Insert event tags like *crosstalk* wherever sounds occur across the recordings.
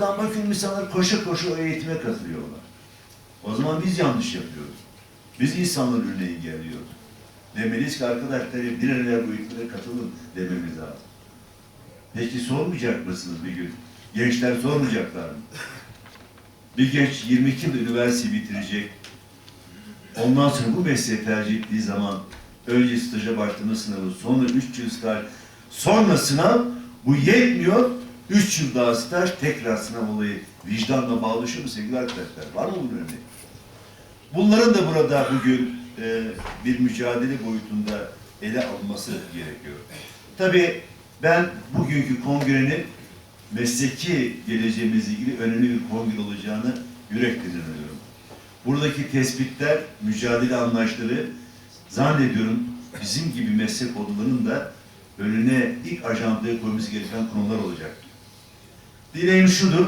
Kapıdan bakın insanlar koşa koşa o eğitime katılıyorlar. O zaman biz yanlış yapıyoruz. Biz insanların önüne engelliyoruz. Demeliyiz ki arkadaşlar bir an evvel bu eğitimlere katılın dememiz lazım. Peki sormayacak mısınız bir gün? Gençler sormayacaklar mı? Bir genç 22 yıl üniversite bitirecek. Ondan sonra bu mesleği tercih ettiği zaman önce staja başlama sınavı, sonra 3 yıl staj, sonra sınav, bu yetmiyor. 3 yıl daha staj, tekrar sınav olayı vicdanla bağlaşıyor mu sevgili arkadaşlar? Var mı bunun örneği? Bunların da burada bugün e, bir mücadele boyutunda ele alınması gerekiyor. Tabii ben bugünkü kongrenin mesleki geleceğimizle ilgili önemli bir kongre olacağını yürekten inanıyorum. Buradaki tespitler, mücadele anlayışları zannediyorum bizim gibi meslek konularının da önüne ilk ajandaya koyması gereken konular olacak. Dileğim şudur,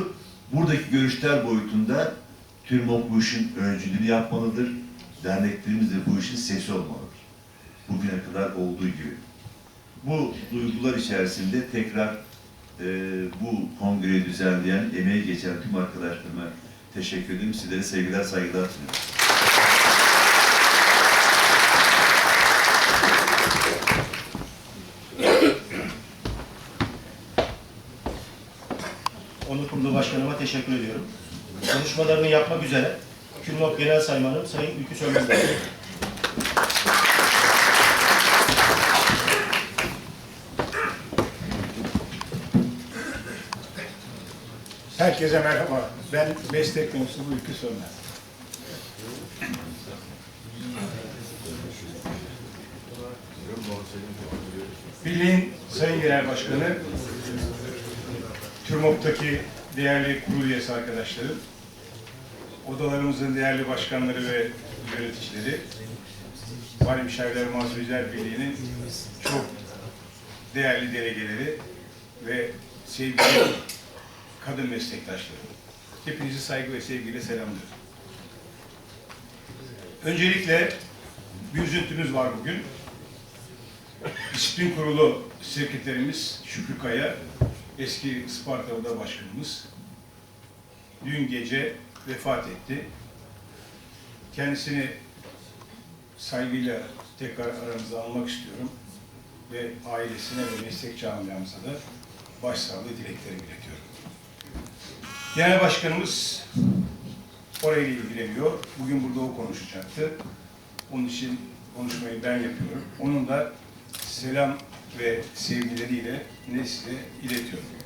buradaki görüşler boyutunda TÜRMOK bu işin öncülüğünü yapmalıdır. Derneklerimiz de bu işin sesi olmalıdır. Bugüne kadar olduğu gibi. Bu duygular içerisinde tekrar e, bu kongreyi düzenleyen, emeği geçen tüm arkadaşlarıma teşekkür ederim. Sizlere sevgiler, saygılar sunuyorum. Onur Kurulu Başkanıma teşekkür ediyorum. Konuşmalarını yapmak üzere Külmok Genel Saymanım Sayın Ülkü Sönmez. Herkese merhaba. Ben meslek mensubu Ülkü Sönmez. Birliğin Sayın Genel Başkanı, TÜRMOK'taki değerli kurul üyesi arkadaşlarım, odalarımızın değerli başkanları ve yöneticileri, Mali Müşavirler Mazlumlar Birliği'nin çok değerli delegeleri ve sevgili kadın meslektaşlarım. Hepinizi saygı ve sevgiyle selamlıyorum. Öncelikle bir üzüntümüz var bugün. Disiplin Kurulu sekreterimiz Şükrü Kaya, eski Isparta Oda Başkanımız, dün gece vefat etti. Kendisini saygıyla tekrar aramıza almak istiyorum ve ailesine ve meslek camiamıza da başsağlığı dileklerimi iletiyorum. Genel Başkanımız orayla ilgileniyor. Bugün burada o konuşacaktı. Onun için konuşmayı ben yapıyorum. Onun da selam ve sevgileriyle ne size iletiyorum.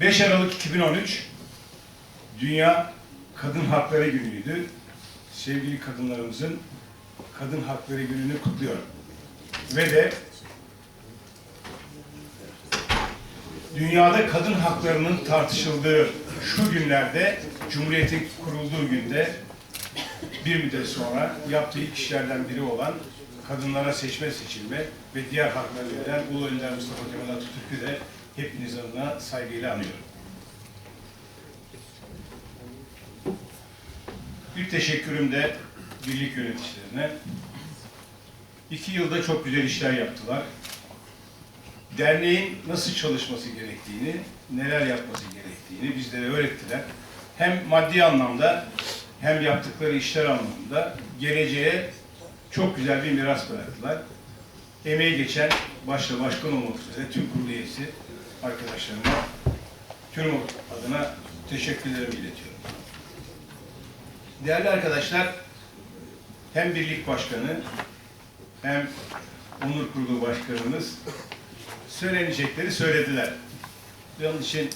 5 Aralık 2013 Dünya Kadın Hakları Günü'ydü. Sevgili kadınlarımızın Kadın Hakları Günü'nü kutluyorum. Ve de dünyada kadın haklarının tartışıldığı şu günlerde, Cumhuriyet'in kurulduğu günde bir müddet sonra yaptığı ilk işlerden biri olan kadınlara seçme seçilme ve diğer hakları veren Ulu Önder Mustafa Kemal Atatürk'ü de hepiniz adına saygıyla anıyorum. Bir teşekkürüm de birlik yöneticilerine. İki yılda çok güzel işler yaptılar derneğin nasıl çalışması gerektiğini, neler yapması gerektiğini bizlere öğrettiler. Hem maddi anlamda hem yaptıkları işler anlamında geleceğe çok güzel bir miras bıraktılar. Emeği geçen başta başkan olmak üzere tüm kurulu üyesi arkadaşlarıma tüm adına teşekkürlerimi iletiyorum. Değerli arkadaşlar, hem birlik başkanı hem onur kurulu başkanımız söylenecekleri söylediler. Onun için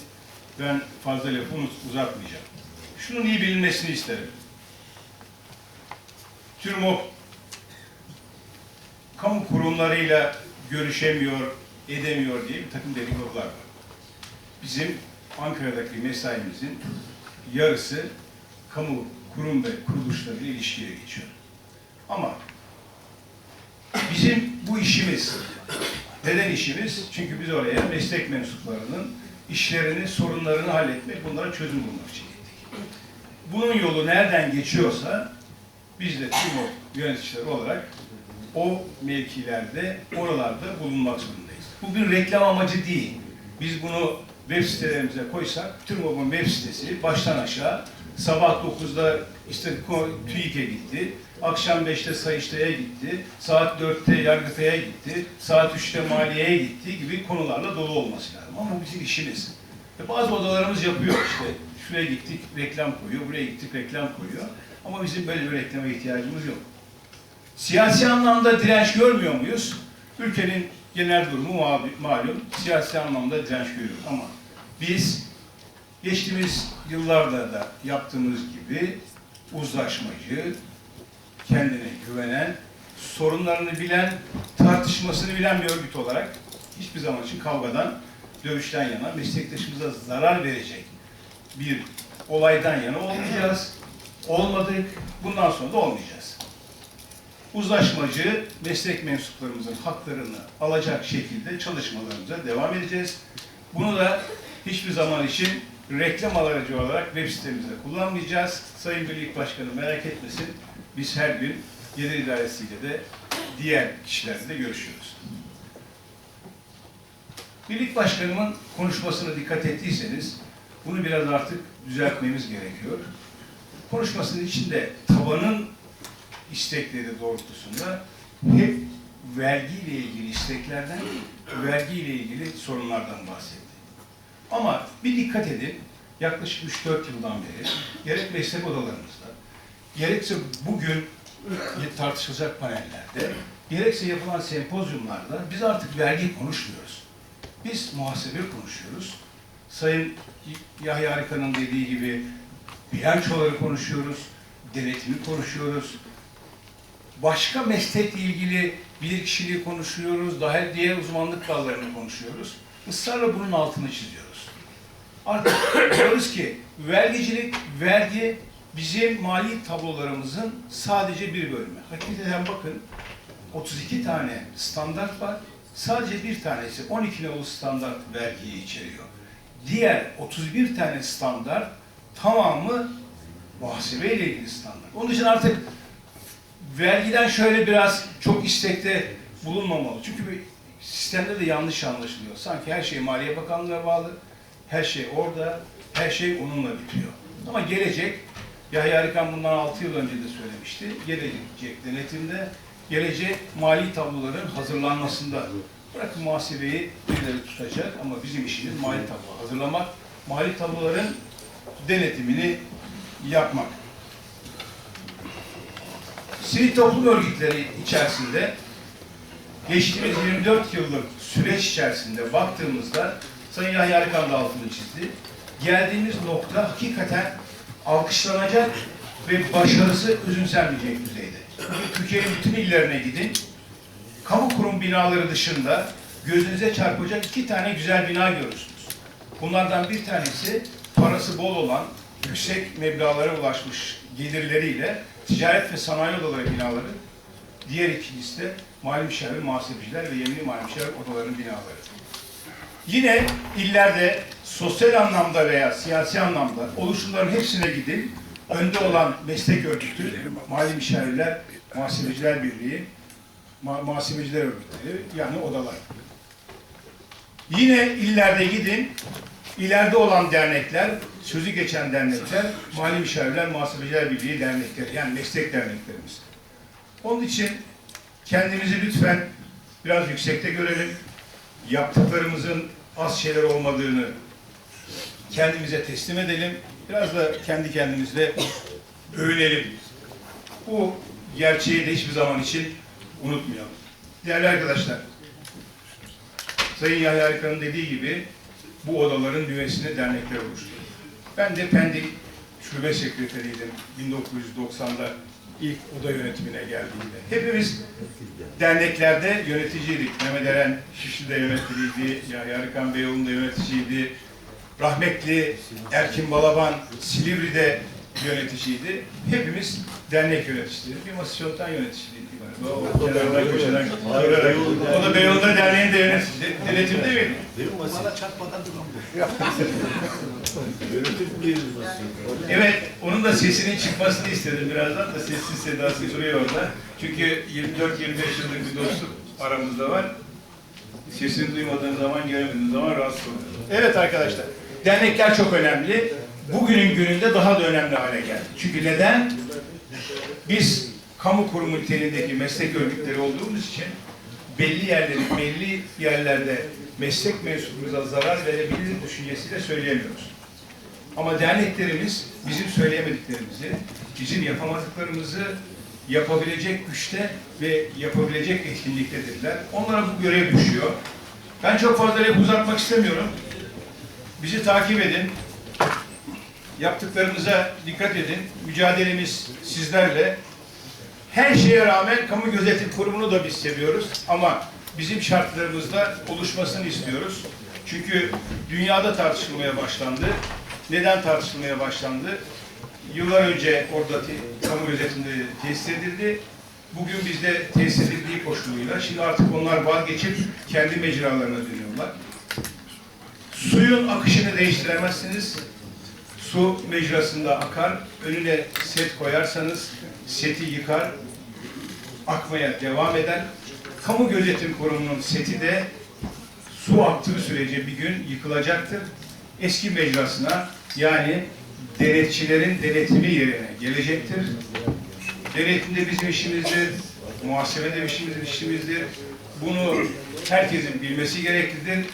ben fazla lafı uzatmayacağım. Şunun iyi bilinmesini isterim. TÜRMOP kamu kurumlarıyla görüşemiyor, edemiyor diye bir takım dedikodular var. Bizim Ankara'daki mesaimizin yarısı kamu kurum ve kuruluşlarıyla ilişkiye geçiyor. Ama bizim bu işimiz neden işimiz? Çünkü biz oraya meslek mensuplarının işlerini, sorunlarını halletmek, bunlara çözüm bulmak için gittik. Bunun yolu nereden geçiyorsa biz de tüm o yöneticiler olarak o mevkilerde, oralarda bulunmak zorundayız. Bu bir reklam amacı değil. Biz bunu web sitelerimize koysak, TÜRMOB'un web sitesi baştan aşağı sabah 9'da işte TÜİK'e gitti, akşam 5'te Sayıştay'a gitti, saat 4'te Yargıtay'a gitti, saat 3'te Maliye'ye gitti gibi konularla dolu olması lazım. Ama bu bizim işimiz. E bazı odalarımız yapıyor işte. Şuraya gittik reklam koyuyor, buraya gittik reklam koyuyor. Ama bizim böyle bir reklama ihtiyacımız yok. Siyasi anlamda direnç görmüyor muyuz? Ülkenin genel durumu mal- malum. Siyasi anlamda direnç görüyoruz ama biz geçtiğimiz yıllarda da yaptığımız gibi uzlaşmacı, kendine güvenen, sorunlarını bilen, tartışmasını bilen bir örgüt olarak hiçbir zaman için kavgadan, dövüşten yana, meslektaşımıza zarar verecek bir olaydan yana olmayacağız. Olmadık, bundan sonra da olmayacağız. Uzlaşmacı, meslek mensuplarımızın haklarını alacak şekilde çalışmalarımıza devam edeceğiz. Bunu da hiçbir zaman için reklam aracı olarak web sitemizde kullanmayacağız. Sayın Birlik Başkanı merak etmesin. Biz her gün gelir idaresiyle de diğer kişilerle görüşüyoruz. Birlik Başkanımın konuşmasına dikkat ettiyseniz bunu biraz artık düzeltmemiz gerekiyor. Konuşmasının içinde tabanın istekleri doğrultusunda hep vergiyle ilgili isteklerden, vergiyle ilgili sorunlardan bahsetti. Ama bir dikkat edin, yaklaşık 3-4 yıldan beri gerek meslek odalarımızda, gerekse bugün tartışılacak panellerde, gerekse yapılan sempozyumlarda biz artık vergi konuşmuyoruz. Biz muhasebe konuşuyoruz. Sayın Yahya Arıkan'ın dediği gibi bilançoları konuşuyoruz, denetimi konuşuyoruz. Başka meslekle ilgili bir kişiliği konuşuyoruz, daha diğer uzmanlık dallarını konuşuyoruz. Israrla bunun altını çiziyoruz. Artık *coughs* diyoruz ki vergicilik, vergi bizim mali tablolarımızın sadece bir bölümü. Hakikaten bakın 32 tane standart var. Sadece bir tanesi 12 nolu standart vergiyi içeriyor. Diğer 31 tane standart tamamı muhasebe ile ilgili standart. Onun için artık vergiden şöyle biraz çok istekte bulunmamalı. Çünkü bir sistemde de yanlış anlaşılıyor. Sanki her şey Maliye Bakanlığı'na bağlı, her şey orada, her şey onunla bitiyor. Ama gelecek, Yahya Arıkan bundan 6 yıl önce de söylemişti, gelecek denetimde, gelecek mali tabloların hazırlanmasında. Bırakın muhasebeyi birileri tutacak ama bizim işimiz mali tablo hazırlamak, mali tabloların denetimini yapmak. Sivil toplum örgütleri içerisinde geçtiğimiz 24 yıllık süreç içerisinde baktığımızda Sayın Yahya Arıkan da altını çizdi. Geldiğimiz nokta hakikaten alkışlanacak ve başarısı üzümsenmeyecek düzeyde. Türkiye'nin bütün illerine gidin. Kamu kurum binaları dışında gözünüze çarpacak iki tane güzel bina görürsünüz. Bunlardan bir tanesi parası bol olan, yüksek meblağlara ulaşmış gelirleriyle ticaret ve sanayi odaları binaları. Diğer ikincisi de mali müşavir, muhasebeciler ve yeminli mali müşavir odalarının binaları. Yine illerde sosyal anlamda veya siyasi anlamda oluşumların hepsine gidin. Önde olan meslek örgütü, mali müşavirler, muhasebeciler birliği, ma- muhasebeciler örgütleri yani odalar. Yine illerde gidin, ileride olan dernekler, sözü geçen dernekler, mali müşavirler, muhasebeciler birliği dernekleri yani meslek derneklerimiz. Onun için kendimizi lütfen biraz yüksekte görelim. Yaptıklarımızın az şeyler olmadığını kendimize teslim edelim. Biraz da kendi kendimizle övünelim. Bu gerçeği de hiçbir zaman için unutmayalım. Değerli arkadaşlar, Sayın Yahya Arıkan'ın dediği gibi bu odaların nüvesine dernekler oluştu. Ben de Pendik Şube Sekreteriydim 1990'da ilk oda yönetimine geldiğimde. Hepimiz derneklerde yöneticiydik. Mehmet Eren Şişli'de yöneticiydi, Yahya Arıkan Beyoğlu'nda yöneticiydi. Rahmetli Erkin Balaban Silivri'de yöneticiydi. Hepimiz dernek yöneticileri. Bir masasyon yöneticisiydi galiba. O. O da Beyoğlu'nda derneğin de yöneticisi. Denetimde miydi? Evet, onun da sesinin çıkmasını istedim birazdan da sessiz sedası duruyor orada. Çünkü 24-25 yıllık bir dostluk aramızda var. Sesini duymadığın zaman, göremediğin zaman rahatsız oluyorsun. Evet arkadaşlar, dernekler çok önemli. Bugünün gününde daha da önemli hale geldi. Çünkü neden? Biz kamu kurumu niteliğindeki meslek örgütleri olduğumuz için belli yerleri, belli yerlerde meslek mensubumuza zarar verebilir düşüncesiyle söyleyemiyoruz. Ama derneklerimiz bizim söyleyemediklerimizi, bizim yapamadıklarımızı yapabilecek güçte ve yapabilecek etkinliktedirler. Onlara bu görev düşüyor. Ben çok fazla uzatmak istemiyorum. Bizi takip edin. Yaptıklarımıza dikkat edin. Mücadelemiz sizlerle. Her şeye rağmen kamu gözetim kurumunu da biz seviyoruz ama bizim şartlarımızda oluşmasını istiyoruz. Çünkü dünyada tartışılmaya başlandı. Neden tartışılmaya başlandı? Yıllar önce orada kamu gözetimleri tesis edildi. Bugün bizde tesis edildiği koşuluyla şimdi artık onlar vazgeçip kendi mecralarına dönüyorlar. Suyun akışını değiştiremezsiniz. Su mecrasında akar. Önüne set koyarsanız seti yıkar. Akmaya devam eder. Kamu Gözetim Kurumu'nun seti de su aktığı sürece bir gün yıkılacaktır. Eski mecrasına yani denetçilerin denetimi yerine gelecektir. Denetimde bizim işimizdir, muhasebe de işimiz, işimizdir. Bunu herkesin bilmesi gereklidir.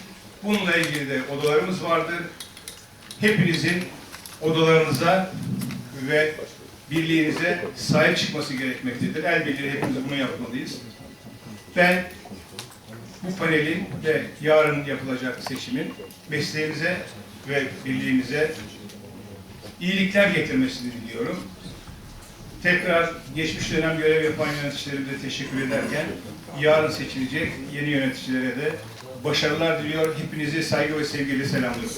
Bununla ilgili de odalarımız vardır. Hepinizin odalarınıza ve birliğinize sahip çıkması gerekmektedir. El birliğiyle hepimiz bunu yapmalıyız. Ben bu panelin ve yarın yapılacak seçimin mesleğimize ve birliğimize iyilikler getirmesini diliyorum. Tekrar geçmiş dönem görev yapan yöneticilerimize teşekkür ederken yarın seçilecek yeni yöneticilere de başarılar diliyor. Hepinizi saygı ve sevgiyle selamlıyorum.